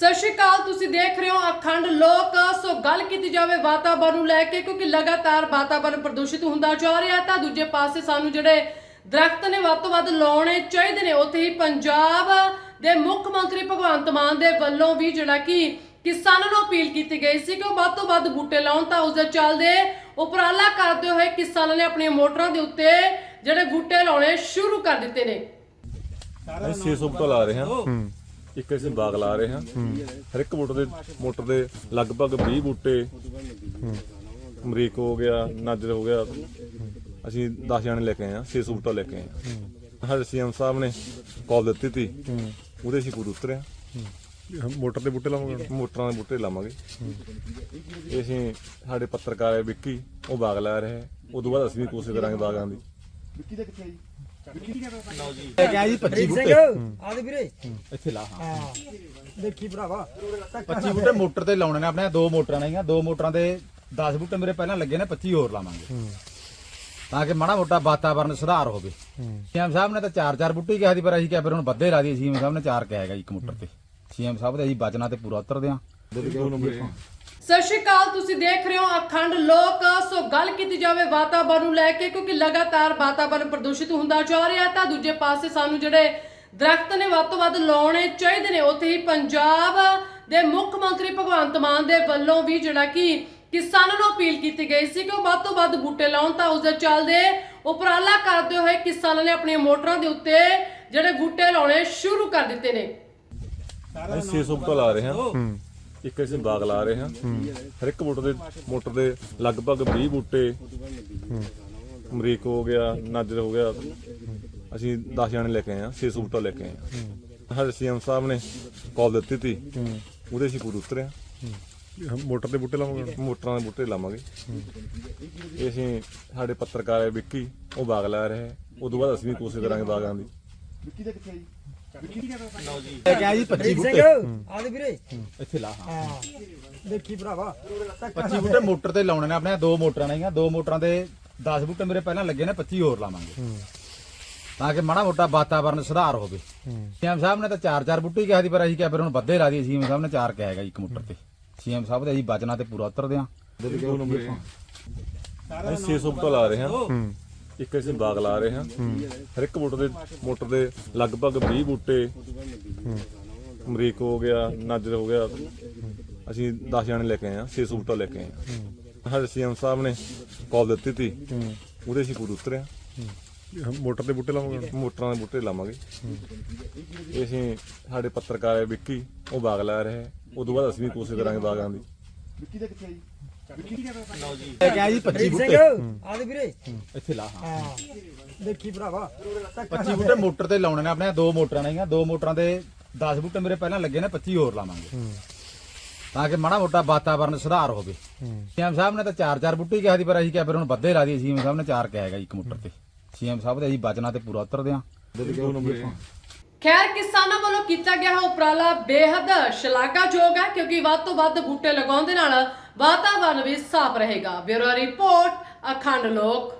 ਸਤਿ ਸ਼੍ਰੀ ਅਕਾਲ ਤੁਸੀਂ ਦੇਖ ਰਹੇ ਹੋ ਅਖੰਡ ਲੋਕ। ਸੋ ਗੱਲ ਕੀਤੀ ਜਾਵੇ ਵਾਤਾਵਰਣ ਨੂੰ ਲੈ ਕੇ ਕਿਉਂਕਿ ਲਗਾਤਾਰ ਵਾਤਾਵਰਣ ਪ੍ਰਦੂਸ਼ਿਤ ਹੁੰਦਾ ਜਾ ਰਿਹਾ ਤਾਂ ਦੂਜੇ ਪਾਸੇ ਸਾਨੂੰ ਜਿਹੜੇ ਦਰਖਤ ਨੇ ਵੱਧ ਤੋਂ ਵੱਧ ਲਾਉਣੇ ਚਾਹੀਦੇ ਨੇ। ਉੱਥੇ ਹੀ ਪੰਜਾਬ ਦੇ ਮੁੱਖ ਮੰਤਰੀ ਭਗਵੰਤ ਮਾਨ ਦੇ ਵੱਲੋਂ ਵੀ ਜਿਹੜਾ ਕਿ ਕਿਸਾਨਾਂ ਨੂੰ ਅਪੀਲ ਕੀਤੀ ਗਈ ਸੀ ਕਿ ਉਹ ਵੱਧ ਤੋਂ ਵੱਧ ਬੂਟੇ ਲਾਉਣ ਤਾਂ ਉਸ ਦੇ ਚੱਲਦੇ ਉਪਰਾਲਾ ਕਰਦੇ ਹੋਏ ਕਿਸਾਨਾਂ ਨੇ ਆਪਣੀਆਂ ਮੋਟਰਾਂ ਦੇ ਉੱਤੇ ਜਿਹੜੇ ਬੂਟੇ ਲਾਉਣੇ ਸ਼ੁਰੂ ਕਰ ਦਿੱਤੇ ਨੇ। ਅਸੀਂ 600 ਬੂਟਾ ਲਾ ਰਹੇ ਹਾਂ। ਇੱਕ ਅਸੀਂ ਬਾਗ ਲਾ ਰਹੇ ਹਾਂ। ਹਰ ਇੱਕ ਮੋਟਰ ਦੇ ਮੋਟਰ ਦੇ ਲਗਭਗ 20 ਬੂਟੇ ਅਮਰੀਕ ਹੋ ਗਿਆ ਨਾਜਰ ਹੋ ਗਿਆ। ਅਸੀਂ 10 ਜਾਣੇ ਲੈ ਕੇ ਆਏ ਹਾਂ 600 ਬੂਟਾ ਲੈ ਕੇ ਆਏ ਹਾਂ। ਹਰ ਸੀਐਮ ਸਾਹਿਬ ਨੇ ਕਾਲ ਦਿੱਤੀ ਤੀ। ਉਹਦੇ ਅਸੀਂ ਪੂਰ ਉਤਰੇ ਹਾਂ। ਮੋਟਰ ਦੇ ਬੂਟੇ ਲਾਵਾਂਗੇ? ਮੋਟਰਾਂ ਦੇ ਬੂਟੇ ਲਾਵਾਂਗੇ। ਇਹ ਅਸੀਂ ਸਾਡੇ ਪੱਤਰਕਾਰ ਹੈ ਵਿੱਕੀ ਉਹ ਬਾਗ ਲਾ ਰਿਹਾ ਹੈ। ਉਦੋਂ ਬਾਅਦ ਅਸੀਂ ਵੀ ਕੋਸ਼ਿਸ਼ ਕਰਾਂਗੇ ਬਾਗਾਂ ਦੀ। ਲੈ ਕੇ ਆਇਆ ਜੀ? 25 ਬੂਟੇ ਆਦੇ ਵੀਰੇ। ਇੱਥੇ ਲਾ ਹਾਂ। ਹਾਂ। ਦੇਖੀ ਭਰਾਵਾ। 25 ਬੂਟੇ ਮੋਟਰ ਤੇ ਲਾਉਣੇ ਨੇ ਆਪਣੇ ਦੋ ਮੋਟਰਾਂ ਨੇਗੀਆਂ ਦੋ ਮੋਟਰਾਂ ਦੇ 10 ਬੂਟੇ ਮੇਰੇ ਪਹਿਲਾਂ ਲੱਗੇ ਨੇ 25 ਹੋਰ ਲਾਵਾਂਗੇ। ਤਾਂ ਕਿ ਮਾੜਾ ਮੋਟਾ ਵਾਤਾਵਰਨ ਸੁਧਾਰ ਹੋਵੇ। ਸੀਐਮ ਸਾਹਿਬ ਨੇ ਤਾਂ ਚਾਰ ਚਾਰ ਬੂਟੇ ਕਿਹਾ ਸੀ ਪਰ ਅਸੀਂ ਕਿਹਾ ਫਿਰ ਹੁਣ ਬੱਦੇ ਲਾ ਦਈਏ। ਸੀਐਮ ਸਾਹਿਬ ਨੇ ਚਾਰ ਕਿਹਾ ਹੈਗਾ ਇੱਕ ਮੋਟਰ ਤੇ। ਸੀਐਮ ਸਾਹਿਬ ਦੇ ਅਸੀਂ ਬਚਨਾ ਤੇ ਪੂਰਾ ਉਤਰਦੇ ਆਂ ਸਤਿ ਸ਼੍ਰੀ ਅਕਾਲ ਤੁਸੀਂ ਦੇਖ ਰਹੇ ਹੋ ਅਖੰਡ ਲੋਕ। ਸੋ ਗੱਲ ਕੀਤੀ ਜਾਵੇ ਵਾਤਾਵਰਣ ਨੂੰ ਲੈ ਕੇ ਕਿਉਂਕਿ ਲਗਾਤਾਰ ਵਾਤਾਵਰਣ ਪ੍ਰਦੂਸ਼ਿਤ ਹੁੰਦਾ ਜਾ ਰਿਹਾ ਤਾਂ ਦੂਜੇ ਪਾਸੇ ਸਾਨੂੰ ਜਿਹੜੇ ਦਰਖਤ ਨੇ ਵੱਧ ਤੋਂ ਵੱਧ ਲਾਉਣੇ ਚਾਹੀਦੇ ਨੇ। ਉੱਥੇ ਹੀ ਪੰਜਾਬ ਦੇ ਮੁੱਖ ਮੰਤਰੀ ਭਗਵੰਤ ਮਾਨ ਦੇ ਵੱਲੋਂ ਵੀ ਜਿਹੜਾ ਕਿ ਕਿਸਾਨਾਂ ਨੂੰ ਅਪੀਲ ਕੀਤੀ ਗਈ ਸੀ ਕਿ ਉਹ ਵੱਧ ਤੋਂ ਵੱਧ ਬੂਟੇ ਲਾਉਣ ਤਾਂ ਉਸ ਦੇ ਚੱਲਦੇ ਉਪਰਾਲਾ ਕਰਦੇ ਹੋਏ ਕਿਸਾਨਾਂ ਨੇ ਆਪਣੀਆਂ ਮੋਟਰਾਂ ਦੇ ਉੱਤੇ ਜਿਹੜੇ ਬੂਟੇ ਲਾਉਣੇ ਸ਼ੁਰੂ ਕਰ ਦਿੱਤੇ ਨੇ। ਅਸੀਂ 600 ਬੂਟਾ ਲਾ ਰਹੇ ਹਾਂ। ਇੱਕ ਅਸੀਂ ਬਾਗ ਲਾ ਰਹੇ ਹਾਂ। ਹਰ ਇੱਕ ਮੋਟਰ ਦੇ ਮੋਟਰ ਦੇ ਲਗਭਗ 20 ਬੂਟੇ ਅਮਰੀਕ ਹੋ ਗਿਆ ਨਾਜਰ ਹੋ ਗਿਆ। ਅਸੀਂ 10 ਜਾਣੇ ਲੈ ਕੇ ਆਏ ਹਾਂ 600 ਬੂਟਾ ਲੈ ਕੇ ਆਏ ਹਾਂ। ਹਰ ਸੀਐਮ ਸਾਹਿਬ ਨੇ ਕਾਲ ਦਿੱਤੀ ਤੀ। ਉਹਦੇ ਅਸੀਂ ਪੂਰ ਉਤਰੇ ਹਾਂ। ਮੋਟਰ ਦੇ ਬੂਟੇ ਲਾਵਾਂਗੇ ਮੋਟਰਾਂ ਦੇ ਬੂਟੇ ਲਾਵਾਂਗੇ। ਇਹ ਅਸੀਂ ਸਾਡੇ ਪੱਤਰਕਾਰ ਹੈ ਵਿੱਕੀ ਉਹ ਬਾਗ ਲਾ ਰਿਹਾ ਹੈ। ਉਦੋਂ ਬਾਅਦ ਅਸੀਂ ਵੀ ਕੋਸ਼ਿਸ਼ ਕਰਾਂਗੇ ਬਾਗਾਂ ਦੀ। ਲੈ ਕੇ ਆਇਆ ਜੀ? 25 ਬੂਟੇ ਆਦੇ ਵੀਰੇ। ਇੱਥੇ ਲਾ ਹਾਂ। ਦੇਖੀ ਭਰਾਵਾ। 25 ਬੂਟੇ ਮੋਟਰ ਤੇ ਲਾਉਣੇ ਨੇ ਆਪਣੇ ਦੋ ਮੋਟਰਾਂ ਨੇਗੀਆਂ ਦੋ ਮੋਟਰਾਂ ਦੇ 10 ਬੂਟੇ ਮੇਰੇ ਪਹਿਲਾਂ ਲੱਗੇ ਨੇ 25 ਹੋਰ ਲਾਵਾਂਗੇ। ਤਾਂ ਕਿ ਮਾੜਾ ਮੋਟਾ ਵਾਤਾਵਰਨ ਸੁਧਾਰ ਹੋਵੇ। ਸੀਐਮ ਸਾਹਿਬ ਨੇ ਤਾਂ ਚਾਰ ਚਾਰ ਬੂਟੇ ਕਿਹਾ ਸੀ ਪਰ ਅਸੀਂ ਕਿਹਾ ਫਿਰ ਹੁਣ ਬੱਦੇ ਲਾ ਦਈਏ। ਸੀਐਮ ਸਾਹਿਬ ਨੇ ਚਾਰ ਕਿਹਾ ਹੈਗਾ ਇੱਕ ਮੋਟਰ ਤੇ। ਸੀਐਮ ਸਾਹਿਬ ਦੇ ਅਸੀਂ ਬਚਨਾ ਤੇ ਪੂਰਾ ਉਤਰਦੇ ਆਂ ਅਸੀਂ 600 ਬੂਟਾ ਲਾ ਰਹੇ ਹਾਂ। ਇੱਕ ਅਸੀਂ ਬਾਗ ਲਾ ਰਹੇ ਹਾਂ। ਹਰ ਇੱਕ ਮੋਟਰ ਦੇ ਮੋਟਰ ਦੇ ਲਗਭਗ 20 ਬੂਟੇ ਅਮਰੀਕ ਹੋ ਗਿਆ ਨਾਜਰ ਹੋ ਗਿਆ। ਅਸੀਂ 10 ਜਾਣੇ ਲੈ ਕੇ ਆਏ ਹਾਂ 600 ਬੂਟਾ ਲੈ ਕੇ ਆਏ ਹਾਂ। ਹਰ ਸੀਐਮ ਸਾਹਿਬ ਨੇ ਕਾਲ ਦਿੱਤੀ ਤੀ। ਉਹਦੇ ਅਸੀਂ ਪੂਰ ਉਤਰੇ ਹਾਂ ਮੋਟਰ ਦੇ ਬੂਟੇ ਲਾਵਾਂਗੇ? ਮੋਟਰਾਂ ਦੇ ਬੂਟੇ ਲਾਵਾਂਗੇ। ਇਹ ਅਸੀਂ ਸਾਡੇ ਪੱਤਰਕਾਰ ਹੈ ਵਿੱਕੀ ਉਹ ਬਾਗ ਲਾ ਰਿਹਾ ਹੈ। ਉਦੋਂ ਬਾਅਦ ਅਸੀਂ ਵੀ ਕੋਸ਼ਿਸ਼ ਕਰਾਂਗੇ ਬਾਗਾਂ ਦੀ। ਲੈ ਕੇ ਆਇਆ ਜੀ 25 ਬੂਟੇ। ਆਦੇ ਵੀਰੇ। ਇੱਥੇ ਲਾ ਹਾਂ। ਹਾਂ। ਦੇਖੀ ਭਰਾਵਾ 25 ਬੂਟੇ ਮੋਟਰ ਤੇ ਲਾਉਣੇ ਨੇ ਆਪਣੇ ਦੋ ਮੋਟਰਾਂ ਨੇਗੀਆਂ ਦੋ ਮੋਟਰਾਂ ਦੇ 10 ਬੂਟੇ ਮੇਰੇ ਪਹਿਲਾਂ ਲੱਗੇ ਨੇ 25 ਹੋਰ ਲਾਵਾਂਗੇ। ਤਾਂ ਕਿ ਮਾੜਾ ਮੋਟਾ ਵਾਤਾਵਰਨ ਸੁਧਾਰ ਹੋਵੇ। ਸੀਐਮ ਸਾਹਿਬ ਨੇ ਤਾਂ ਚਾਰ ਚਾਰ ਬੂਟੇ ਕਿਹਾ ਸੀ ਪਰ ਅਸੀਂ ਕਿਹਾ ਫਿਰ ਹੁਣ ਬੱਦੇ ਲਾ ਦਈਏ। ਸੀਐਮ ਸਾਹਿਬ ਨੇ ਚਾਰ ਕਿਹਾ ਹੈਗਾ ਇੱਕ ਮੋਟਰ ਤੇ। ਸੀਐਮ ਸਾਹਿਬ ਦੇ ਅਸੀਂ ਬਚਨਾ ਤੇ ਪੂਰਾ ਉਤਰਦੇ ਆਂ ਖੈਰ, ਕਿਸਾਨਾਂ ਵੱਲੋਂ ਕੀਤਾ ਗਿਆ ਇਹ ਉਪਰਾਲਾ ਬੇਹੱਦ ਸ਼ਲਾਘਾਯੋਗ ਹੈ ਕਿਉਂਕਿ ਵੱਧ ਤੋਂ ਵੱਧ ਬੂਟੇ ਲਗਾਉਣ ਦੇ ਨਾਲ ਵਾਤਾਵਰਣ ਵੀ ਸਾਫ਼ ਰਹੇਗਾ। ਬਿਊਰੋ ਰਿਪੋਰਟ, ਅਖੰਡ ਲੋਕ।